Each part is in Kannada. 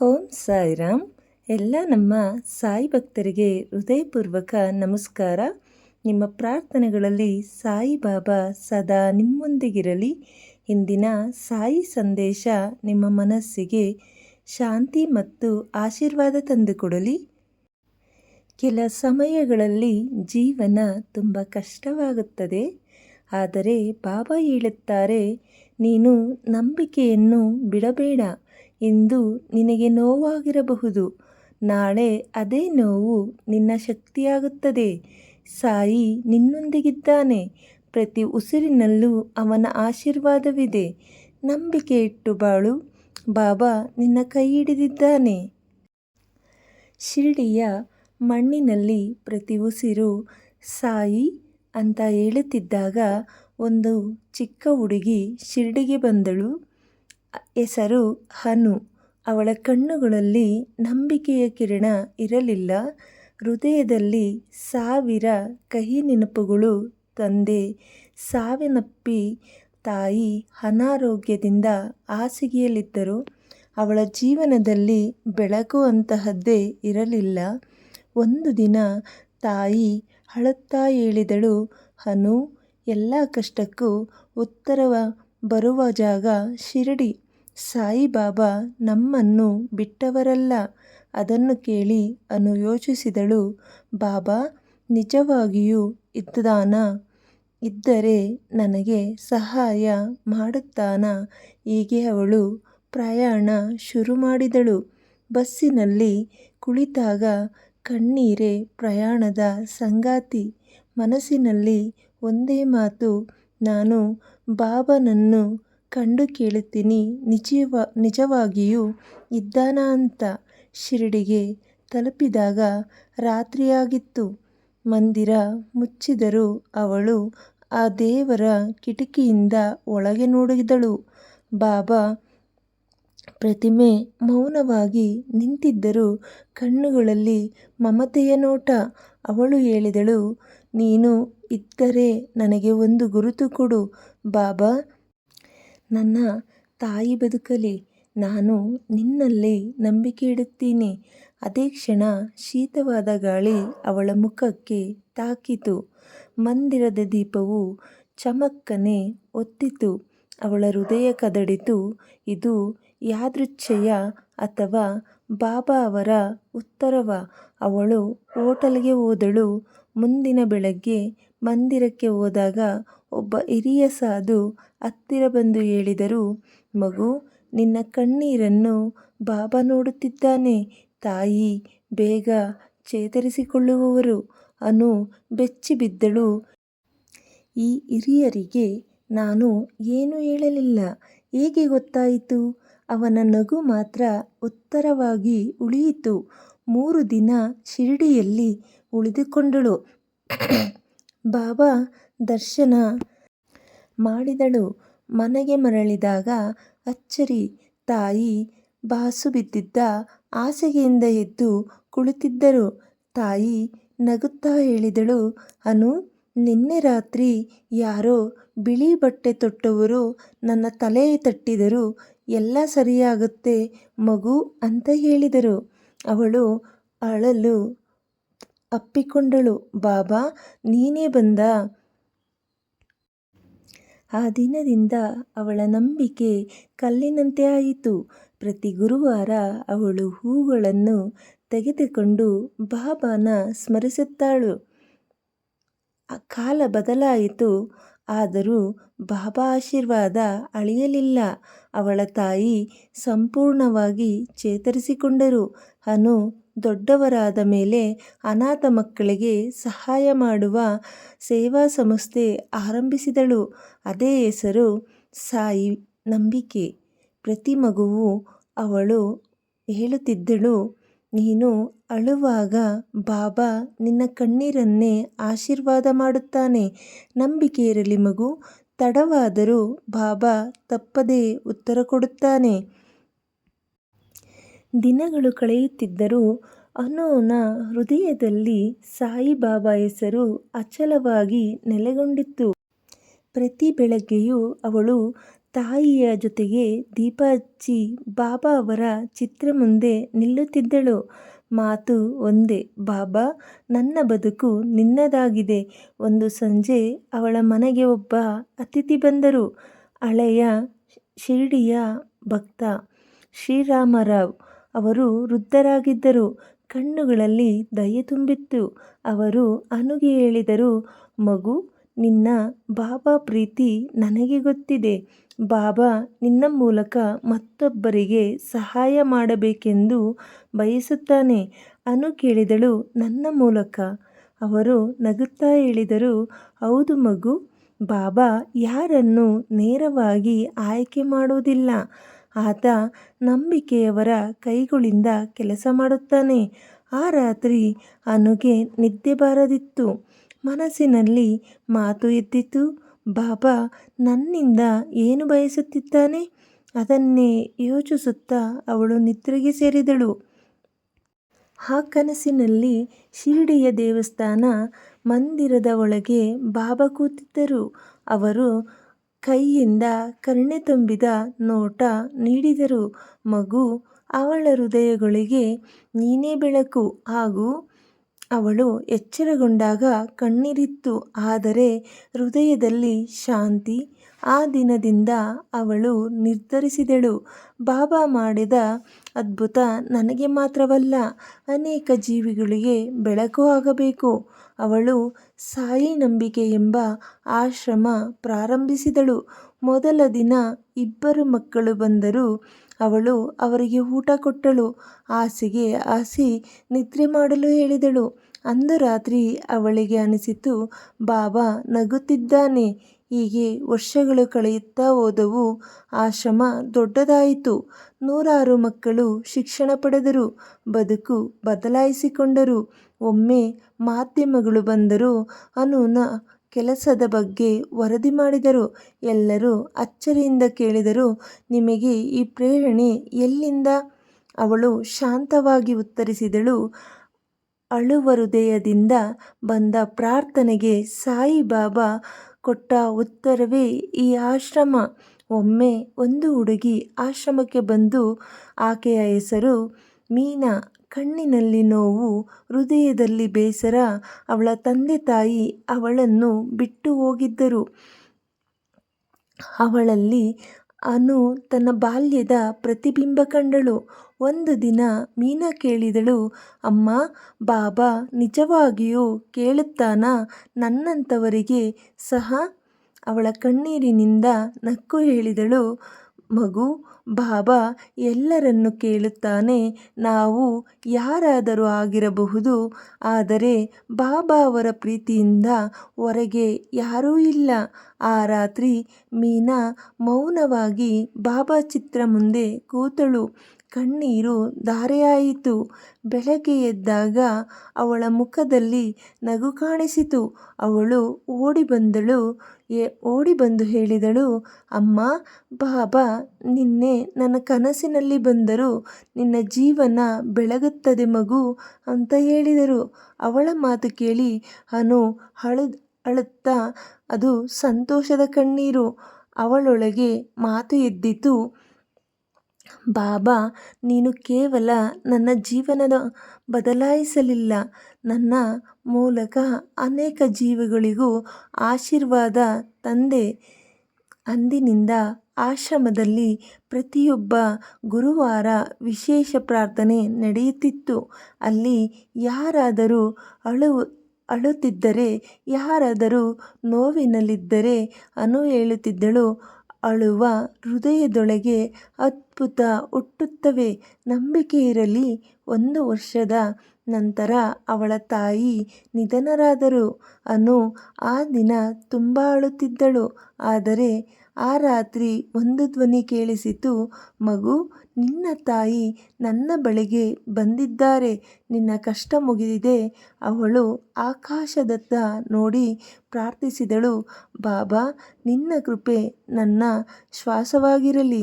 ಓಂ ಸಾಯಿರಾಮ್. ಎಲ್ಲ ನಮ್ಮ ಸಾಯಿ ಭಕ್ತರಿಗೆ ಹೃದಯಪೂರ್ವಕ ನಮಸ್ಕಾರ. ನಿಮ್ಮ ಪ್ರಾರ್ಥನೆಗಳಲ್ಲಿ ಸಾಯಿ ಬಾಬಾ ಸದಾ ನಿಮ್ಮೊಂದಿಗಿರಲಿ. ಇಂದಿನ ಸಾಯಿ ಸಂದೇಶ ನಿಮ್ಮ ಮನಸ್ಸಿಗೆ ಶಾಂತಿ ಮತ್ತು ಆಶೀರ್ವಾದ ತಂದುಕೊಡಲಿ ಕೆಲ ಸಮಯಗಳಲ್ಲಿ ಜೀವನ ತುಂಬ ಕಷ್ಟವಾಗುತ್ತದೆ. ಆದರೆ ಬಾಬಾ ಹೇಳುತ್ತಾರೆ, ನೀನು ನಂಬಿಕೆಯನ್ನು ಬಿಡಬೇಡ. ಇಂದು ನಿನಗೆ ನೋವಾಗಿರಬಹುದು. ನಾಳೆ ಅದೇ ನೋವು ನಿನ್ನ ಶಕ್ತಿಯಾಗುತ್ತದೆ. ಸಾಯಿ ನಿನ್ನೊಂದಿಗಿದ್ದಾನೆ. ಪ್ರತಿ ಉಸಿರಿನಲ್ಲೂ ಅವನ ಆಶೀರ್ವಾದವಿದೆ. ನಂಬಿಕೆ ಇಟ್ಟು ಬಾಳು. ಬಾಬಾ ನಿನ್ನ ಕೈ ಹಿಡಿದಿದ್ದಾನೆ ಶಿರಡಿಯ ಮಣ್ಣಿನಲ್ಲಿ ಪ್ರತಿ ಉಸಿರು ಸಾಯಿ ಅಂತ ಹೇಳುತ್ತಿದ್ದಾಗ ಒಂದು ಚಿಕ್ಕ ಹುಡುಗಿ ಶಿರಡಿಗೆ ಬಂದಳು. ಹೆಸರು ಹನು. ಅವಳ ಕಣ್ಣುಗಳಲ್ಲಿ ನಂಬಿಕೆಯ ಕಿರಣ ಇರಲಿಲ್ಲ. ಹೃದಯದಲ್ಲಿ ಸಾವಿರ ಕಹಿ ನೆನಪುಗಳು ತಂದೆ. ಸಾವಿನಪ್ಪಿ ತಾಯಿ ಅನಾರೋಗ್ಯದಿಂದ ಹಾಸಿಗೆಯಲ್ಲಿದ್ದರು. ಅವಳ ಜೀವನದಲ್ಲಿ ಬೆಳಕು ಅಂತಹದ್ದೇ ಇರಲಿಲ್ಲ. ಒಂದು ದಿನ ತಾಯಿ ಅಳುತ್ತಾ ಹೇಳಿದಳು, ಹನು, ಎಲ್ಲ ಕಷ್ಟಕ್ಕೂ ಉತ್ತರವ ಬರುವ ಜಾಗ ಶಿರಡಿ. ಸಾಯಿಬಾಬಾ ನಮ್ಮನ್ನು ಬಿಟ್ಟವರಲ್ಲ. ಅದನ್ನು ಕೇಳಿ ಅನು ಯೋಚಿಸಿದಳು. ಬಾಬಾ, ನಿಜವಾಗಿಯೂ ಇದ್ದಾನಾ ಇದ್ದರೆ ನನಗೆ ಸಹಾಯ ಮಾಡುತ್ತಾನಾ? ಹೀಗೆ ಅವಳು ಪ್ರಯಾಣ ಶುರು ಮಾಡಿದಳು. ಬಸ್ಸಿನಲ್ಲಿ ಕುಳಿತಾಗ ಕಣ್ಣೀರೇ ಪ್ರಯಾಣದ ಸಂಗಾತಿ. ಮನಸ್ಸಿನಲ್ಲಿ ಒಂದೇ ಮಾತು, ನಾನು ಬಾಬನನ್ನು ಕಂಡು ಕೇಳುತ್ತೀನಿ. ನಿಜವ, ನಿಜವಾಗಿಯೂ ಇದ್ದಾನಾ ಅಂತ ಶಿರಡಿಗೆ ತಲುಪಿದಾಗ ರಾತ್ರಿಯಾಗಿತ್ತು. ಮಂದಿರ ಮುಚ್ಚಿದರೂ ಅವಳು ಆ ದೇವರ ಕಿಟಕಿಯಿಂದ ಒಳಗೆ ನೋಡಿದಳು. ಬಾಬಾ ಪ್ರತಿಮೆ ಮೌನವಾಗಿ ನಿಂತಿದ್ದರು ಕಣ್ಣುಗಳಲ್ಲಿ ಮಮತೆಯ ನೋಟ. ಅವಳು ಹೇಳಿದಳು, ನೀನು ಇದ್ದರೆ ನನಗೆ ಒಂದು ಗುರುತು ಕೊಡು. ಬಾಬಾ, ನನ್ನ ತಾಯಿ ಬದುಕಲಿ, ನಾನು ನಿನ್ನಲ್ಲಿ ನಂಬಿಕೆ ಇಡುತ್ತೀನಿ. ಅದೇ ಕ್ಷಣ ಶೀತವಾದ ಗಾಳಿ ಅವಳ ಮುಖಕ್ಕೆ ತಾಕಿತು. ಮಂದಿರದ ದೀಪವು ಚಮಕ್ಕನೆ ಒತ್ತಿತು. ಅವಳ ಹೃದಯ ಕದಡಿತು. ಇದು ಯಾದೃಚ್ಛಯ ಅಥವಾ ಬಾಬಾ ಅವರ ಉತ್ತರವ. ಅವಳು ಹೋಟೆಲ್ಗೆ ಹೋದಳು. ಮುಂದಿನ ಬೆಳಗ್ಗೆ ಮಂದಿರಕ್ಕೆ ಹೋದಾಗ ಒಬ್ಬ ಹಿರಿಯ ಸಾಧು ಹತ್ತಿರ ಬಂದು ಹೇಳಿದರು, ಮಗು, ನಿನ್ನ ಕಣ್ಣೀರನ್ನು ಬಾಬಾ ನೋಡುತ್ತಿದ್ದಾನೆ. ತಾಯಿ ಬೇಗ ಚೇತರಿಸಿಕೊಳ್ಳುವವರು. ಅನು ಬೆಚ್ಚಿ ಬಿದ್ದಳು. ಈ ಹಿರಿಯರಿಗೆ ನಾನು ಏನು ಹೇಳಲಿಲ್ಲ. ಹೇಗೆ ಗೊತ್ತಾಯಿತು? ಅವನ ನಗು ಮಾತ್ರ ಉತ್ತರವಾಗಿ ಉಳಿಯಿತು. ಮೂರು ದಿನ ಶಿರಡಿಯಲ್ಲಿ ಉಳಿದುಕೊಂಡಳು. ಬಾಬಾ ದರ್ಶನ ಮಾಡಿದಳು. ಮನೆಗೆ ಮರಳಿದಾಗ ಅಚ್ಚರಿ ತಾಯಿ ಬಾಸು ಬಿದ್ದಿದ್ದ ಹಾಸಿಗೆಯಿಂದ ಎದ್ದು ಕುಳಿತಿದ್ದರು. ತಾಯಿ ನಗುತ್ತಾ ಹೇಳಿದಳು, ಅನು, ನಿನ್ನೆ ರಾತ್ರಿ ಯಾರೋ ಬಿಳಿ ಬಟ್ಟೆ ತೊಟ್ಟವರು ನನ್ನ ತಲೆ ತಟ್ಟಿದರು. ಎಲ್ಲ ಸರಿಯಾಗುತ್ತೆ ಮಗು ಅಂತ ಹೇಳಿದರು. ಅವಳು ಅಳಲು ಅಪ್ಪಿಕೊಂಡಳು, ಬಾಬಾ, ನೀನೇ ಬಂದ? ಆ ದಿನದಿಂದ ಅವಳ ನಂಬಿಕೆ ಕಲ್ಲಿನಂತೆ ಆಯಿತು. ಪ್ರತಿ ಗುರುವಾರ ಅವಳು ಹೂಗಳನ್ನು ತೆಗೆದುಕೊಂಡು ಬಾಬಾನ ಸ್ಮರಿಸುತ್ತಾಳು. ಕಾಲ ಬದಲಾಯಿತು, ಆದರೂ ಬಾಬಾ ಆಶೀರ್ವಾದ ಅಳಿಯಲಿಲ್ಲ. ಅವಳ ತಾಯಿ ಸಂಪೂರ್ಣವಾಗಿ ಚೇತರಿಸಿಕೊಂಡರು. ಅನು ದೊಡ್ಡವರಾದ ಮೇಲೆ ಅನಾಥ ಮಕ್ಕಳಿಗೆ ಸಹಾಯ ಮಾಡುವ ಸೇವಾ ಸಂಸ್ಥೆ ಆರಂಭಿಸಿದಳು. ಅದೇ ಹೆಸರು ಸಾಯಿ ನಂಬಿಕೆ. ಪ್ರತಿ ಮಗುವು ಅವಳು ಹೇಳುತ್ತಿದ್ದಳು, ನೀನು ಅಳುವಾಗ ಬಾಬಾ ನಿನ್ನ ಕಣ್ಣೀರನ್ನೇ ಆಶೀರ್ವಾದ ಮಾಡುತ್ತಾನೆ. ನಂಬಿಕೆ ಇರಲಿ ಮಗು, ತಡವಾದರೂ ಬಾಬಾ ತಪ್ಪದೇ ಉತ್ತರ ಕೊಡುತ್ತಾನೆ. ದಿನಗಳು ಕಳೆಯುತ್ತಿದ್ದರೂ ಅನೋನ ಹೃದಯದಲ್ಲಿ ಸಾಯಿಬಾಬಾ ಹೆಸರು ಅಚಲವಾಗಿ ನೆಲೆಗೊಂಡಿತ್ತು ಪ್ರತಿ ಬೆಳಗ್ಗೆಯೂ ಅವಳು ತಾಯಿಯ ಜೊತೆಗೆ ದೀಪ ಹಚ್ಚಿ ಬಾಬಾ ಅವರ ಚಿತ್ರ ಮುಂದೆ ನಿಲ್ಲುತ್ತಿದ್ದಳು. ಮಾತು ಒಂದೇ "ಬಾಬಾ, ನನ್ನ ಬದುಕು ನಿನ್ನದಾಗಿದೆ. ಒಂದು ಸಂಜೆ ಅವಳ ಮನೆಗೆ ಒಬ್ಬ ಅತಿಥಿ ಬಂದರು. ಹಳೆಯ ಶಿರ್ಡಿಯ ಭಕ್ತ ಶ್ರೀರಾಮರಾವ್. ಅವರು ವೃದ್ಧರಾಗಿದ್ದರು. ಕಣ್ಣುಗಳಲ್ಲಿ ದಯೆ ತುಂಬಿತ್ತು. ಅವರು ಅನುಗೆ ಹೇಳಿದರು "ಮಗು, ನಿನ್ನ ಬಾಬಾ ಪ್ರೀತಿ ನನಗೆ ಗೊತ್ತಿದೆ. ಬಾಬಾ ನಿನ್ನ ಮೂಲಕ ಮತ್ತೊಬ್ಬರಿಗೆ ಸಹಾಯ ಮಾಡಬೇಕೆಂದು ಬಯಸುತ್ತಾನೆ. ಅನು ಕೇಳಿದಳು "ನನ್ನ ಮೂಲಕ? " ಅವರು ನಗುತ್ತಾ ಹೇಳಿದರು "ಹೌದು ಮಗು. ಬಾಬಾ ಯಾರನ್ನು ನೇರವಾಗಿ ಆಯ್ಕೆ ಮಾಡುವುದಿಲ್ಲ. ಆತ ನಂಬಿಕೆಯವರ ಕೈಗಳಿಂದ ಕೆಲಸ ಮಾಡುತ್ತಾನೆ. ಆ ರಾತ್ರಿ ಅನುಗೆ ನಿದ್ದೆ ಬಾರದಿತ್ತು. ಮನಸ್ಸಿನಲ್ಲಿ ಮಾತು ಎದ್ದಿತು "ಬಾಬಾ, ನನ್ನಿಂದ ಏನು ಬಯಸುತ್ತಿದ್ದಾನೆ? " ಅದನ್ನೇ ಯೋಚಿಸುತ್ತಾ ಅವಳು ನಿದ್ರೆಗೆ ಸೇರಿದಳು. ಆ ಕನಸಿನಲ್ಲಿ ಶಿರಡಿಯ ದೇವಸ್ಥಾನ ಮಂದಿರದ ಒಳಗೆ ಬಾಬಾ ಕೂತಿದ್ದರು. ಅವರು ಕೈಯಿಂದ ಕರುಣೆ ತುಂಬಿದ ನೋಟ ನೀಡಿದರು "ಮಗು, ಅವಳ ಹೃದಯಗಳಿಗೆ ನೀನೇ ಬೆಳಕು. " ಹಾಗೂ ಅವಳು ಎಚ್ಚರಗೊಂಡಾಗ ಕಣ್ಣೀರಿತ್ತು. ಆದರೆ ಹೃದಯದಲ್ಲಿ ಶಾಂತಿ. ಆ ದಿನದಿಂದ ಅವಳು ನಿರ್ಧರಿಸಿದಳು "ಬಾಬಾ ಮಾಡಿದ ಅದ್ಭುತ ನನಗೆ ಮಾತ್ರವಲ್ಲ, ಅನೇಕ ಜೀವಿಗಳಿಗೆ ಬೆಳಕು ಆಗಬೇಕು. " ಅವಳು ಸಾಯಿ ನಂಬಿಕೆ ಎಂಬ ಆಶ್ರಮ ಪ್ರಾರಂಭಿಸಿದಳು. ಮೊದಲ ದಿನ ಇಬ್ಬರು ಮಕ್ಕಳು ಬಂದರು. ಅವಳು ಅವರಿಗೆ ಊಟ ಕೊಟ್ಟಳು. ಆಸೆಗೆ ಆಸಿ ನಿದ್ರೆ ಮಾಡಲು ಹೇಳಿದಳು. ಅಂದು ರಾತ್ರಿ ಅವಳಿಗೆ ಅನಿಸಿತು, "ಬಾಬಾ ನಗುತ್ತಿದ್ದಾನೆ. " ಹೀಗೆ ವರ್ಷಗಳು ಕಳೆಯುತ್ತಾ ಹೋದವು. ಆಶ್ರಮ ದೊಡ್ಡದಾಯಿತು. ನೂರಾರು ಮಕ್ಕಳು ಶಿಕ್ಷಣ ಪಡೆದರು. ಬದುಕು ಬದಲಾಯಿಸಿಕೊಂಡರು. ಒಮ್ಮೆ ಮಾಧ್ಯಮಗಳು ಬಂದರು. ಅನುನ ಕೆಲಸದ ಬಗ್ಗೆ ವರದಿ ಮಾಡಿದರು. ಎಲ್ಲರೂ ಅಚ್ಚರಿಯಿಂದ ಕೇಳಿದರು, "ನಿಮಗೆ ಈ ಪ್ರೇರಣೆ ಎಲ್ಲಿಂದ? " ಅವಳು ಶಾಂತವಾಗಿ ಉತ್ತರಿಸಿದಳು "ಅಳುವ ಹೃದಯದಿಂದ ಬಂದ ಪ್ರಾರ್ಥನೆಗೆ ಸಾಯಿ ಬಾಬಾ ಕೊಟ್ಟ ಉತ್ತರವೇ ಈ ಆಶ್ರಮ. " ಒಮ್ಮೆ ಒಂದು ಹುಡುಗಿ ಆಶ್ರಮಕ್ಕೆ ಬಂದು ಆಕೆಯ ಹೆಸರು ಮೀನಾ. ಕಣ್ಣಿನಲ್ಲಿ ನೋವು, ಹೃದಯದಲ್ಲಿ ಬೇಸರ. ಅವಳ ತಂದೆ ತಾಯಿ ಅವಳನ್ನು ಬಿಟ್ಟು ಹೋಗಿದ್ದರು. ಅವಳಲ್ಲಿ ಅನು ತನ್ನ ಬಾಲ್ಯದ ಪ್ರತಿಬಿಂಬ ಕಂಡಳು. ಒಂದು ದಿನ ಮೀನಾ ಕೇಳಿದಳು, ಅಮ್ಮ, ಬಾಬಾ ನಿಜವಾಗಿಯೂ ಕೇಳುತ್ತಾನಾ ನನ್ನಂಥವರಿಗೆ ಸಹ? " ಅವಳ ಕಣ್ಣೀರಿನಿಂದ ನಕ್ಕು ಹೇಳಿದಳು "ಮಗು, ಬಾಬಾ ಎಲ್ಲರನ್ನು ಕೇಳುತ್ತಾನೆ. ನಾವು ಯಾರಾದರೂ ಆಗಿರಬಹುದು. ಆದರೆ ಬಾಬಾ ಅವರ ಪ್ರೀತಿಯಿಂದ ಹೊರಗೆ ಯಾರೂ ಇಲ್ಲ. " ಆ ರಾತ್ರಿ ಮೀನಾ ಮೌನವಾಗಿ ಬಾಬಾ ಚಿತ್ರ ಮುಂದೆ ಕೂತಳು. ಕಣ್ಣೀರು ಧಾರೆಯಾಯಿತು. ಬೆಳಗ್ಗೆ ಎದ್ದಾಗ ಅವಳ ಮುಖದಲ್ಲಿ ನಗು ಕಾಣಿಸಿತು. ಅವಳು ಓಡಿ ಬಂದು ಹೇಳಿದಳು, ಅಮ್ಮ, ಬಾಬಾ, ನಿನ್ನೆ ನನ್ನ ಕನಸಿನಲ್ಲಿ ಬಂದರು. ನಿನ್ನ ಜೀವನ ಬೆಳಗುತ್ತದೆ ಮಗು" ಅಂತ ಹೇಳಿದರು. ಅವಳ ಮಾತು ಕೇಳಿ ಅನು ಅಳುತ್ತಾ, ಅದು ಸಂತೋಷದ ಕಣ್ಣೀರು. ಅವಳೊಳಗೆ ಮಾತು ಎದ್ದಿತು "ಬಾಬಾ ನೀನು ಕೇವಲ ನನ್ನ ಜೀವನದ ಬದಲಾಯಿಸಲಿಲ್ಲ. ನನ್ನ ಮೂಲಕ ಅನೇಕ ಜೀವಗಳಿಗೂ ಆಶೀರ್ವಾದ ತಂದೆ. " ಅಂದಿನಿಂದ ಆಶ್ರಮದಲ್ಲಿ ಪ್ರತಿಯೊಬ್ಬ ಗುರುವಾರ ವಿಶೇಷ ಪ್ರಾರ್ಥನೆ ನಡೆಯುತ್ತಿತ್ತು. ಅಲ್ಲಿ ಯಾರಾದರೂ ಅಳು ಅಳುತ್ತಿದ್ದರೆ, ಯಾರಾದರೂ ನೋವಿನಲ್ಲಿದ್ದರೆ ಅನು ಹೇಳುತ್ತಿದ್ದಳು "ಅಳುವ ಹೃದಯದೊಳಗೆ ಅದ್ಭುತ ಹುಟ್ಟುತ್ತವೆ. ನಂಬಿಕೆ ಇರಲಿ. " ಒಂದು ವರ್ಷದ ನಂತರ ಅವಳ ತಾಯಿ ನಿಧನರಾದರು. ಅನು ಆ ದಿನ ತುಂಬ ಅಳುತ್ತಿದ್ದಳು. ಆದರೆ ಆ ರಾತ್ರಿ ಒಂದು ಧ್ವನಿ ಕೇಳಿಸಿತು "ಮಗು, ನಿನ್ನ ತಾಯಿ ನನ್ನ ಬಳಿಗೆ ಬಂದಿದ್ದಾರೆ. ನಿನ್ನ ಕಷ್ಟ ಮುಗಿದಿದೆ. " ಅವಳು ಆಕಾಶದತ್ತ ನೋಡಿ ಪ್ರಾರ್ಥಿಸಿದಳು "ಬಾಬಾ, ನಿನ್ನ ಕೃಪೆ ನನ್ನ ಶ್ವಾಸವಾಗಿರಲಿ.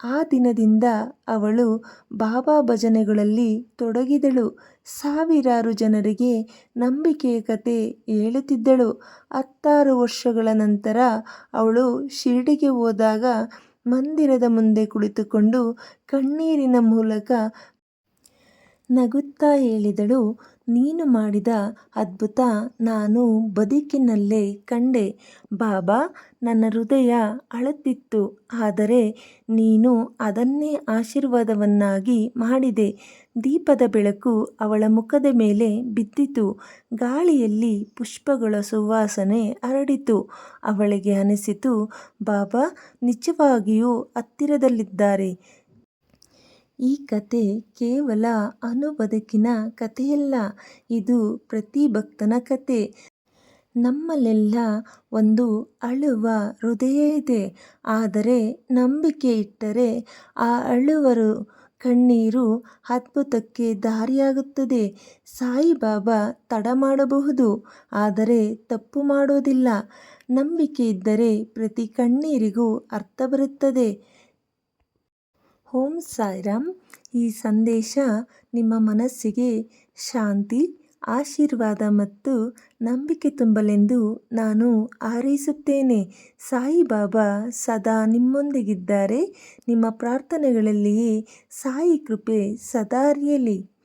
ಆ ದಿನದಿಂದ ಅವಳು ಬಾಬಾ ಭಜನೆಗಳಲ್ಲಿ ತೊಡಗಿದಳು ಸಾವಿರಾರು ಜನರಿಗೆ ನಂಬಿಕೆಯ ಕತೆ ಹೇಳುತ್ತಿದ್ದಳು ಹತ್ತಾರು ವರ್ಷಗಳ ನಂತರ ಅವಳು ಶಿರ್ಡಿಗೆ ಹೋದಾಗ ಮಂದಿರದ ಮುಂದೆ ಕುಳಿತುಕೊಂಡು ಕಣ್ಣೀರಿನ ಮೂಲಕ ನಗುತ್ತಾ ಹೇಳಿದಳು ನೀನು ಮಾಡಿದ ಅದ್ಭುತ ನಾನು ಬದುಕಿನಲ್ಲೇ ಕಂಡೆ. ಬಾಬಾ, ನನ್ನ ಹೃದಯ ಅಳತಿತ್ತು ಆದರೆ ನೀನು ಅದನ್ನೇ ಆಶೀರ್ವಾದವನ್ನಾಗಿ ಮಾಡಿದೆ. ದೀಪದ ಬೆಳಕು ಅವಳ ಮುಖದ ಮೇಲೆ ಬಿದ್ದಿತು. ಗಾಳಿಯಲ್ಲಿ ಪುಷ್ಪಗಳ ಸುವಾಸನೆ ಹರಡಿತು. ಅವಳಿಗೆ ಅನಿಸಿತು, ಬಾಬಾ, ನಿಜವಾಗಿಯೂ ಹತ್ತಿರದಲ್ಲಿದ್ದಾರೆ. ಈ ಕತೆ ಕೇವಲ ಅನುಬದುಕಿನ ಕಥೆಯಲ್ಲ, ಇದು ಪ್ರತಿ ಭಕ್ತನ ಕತೆ. ನಮ್ಮಲ್ಲೆಲ್ಲ ಒಂದು ಅಳುವ ಹೃದಯ ಇದೆ, ಆದರೆ ನಂಬಿಕೆ ಇಟ್ಟರೆ ಆ ಅಳುವರು ಕಣ್ಣೀರು ಅದ್ಭುತಕ್ಕೆ ದಾರಿಯಾಗುತ್ತದೆ. ಸಾಯಿಬಾಬಾ ತಡ ಮಾಡಬಹುದು, ಆದರೆ ತಪ್ಪು ಮಾಡೋದಿಲ್ಲ. ನಂಬಿಕೆ ಇದ್ದರೆ ಪ್ರತಿ ಕಣ್ಣೀರಿಗೂ ಅರ್ಥ ಬರುತ್ತದೆ. ಓಂ ಸಾಯಿರಾಮ್ ಈ ಸಂದೇಶ ನಿಮ್ಮ ಮನಸ್ಸಿಗೆ ಶಾಂತಿ, ಆಶೀರ್ವಾದ ಮತ್ತು ನಂಬಿಕೆ ತುಂಬಲೆಂದು ನಾನು ಹಾರೈಸುತ್ತೇನೆ. ಸಾಯಿಬಾಬಾ ಸದಾ ನಿಮ್ಮೊಂದಿಗಿದ್ದಾರೆ. ನಿಮ್ಮ ಪ್ರಾರ್ಥನೆಗಳಲ್ಲಿಯೇ ಸಾಯಿ ಕೃಪೆ ಸದಾ ಹರಿಯಲಿ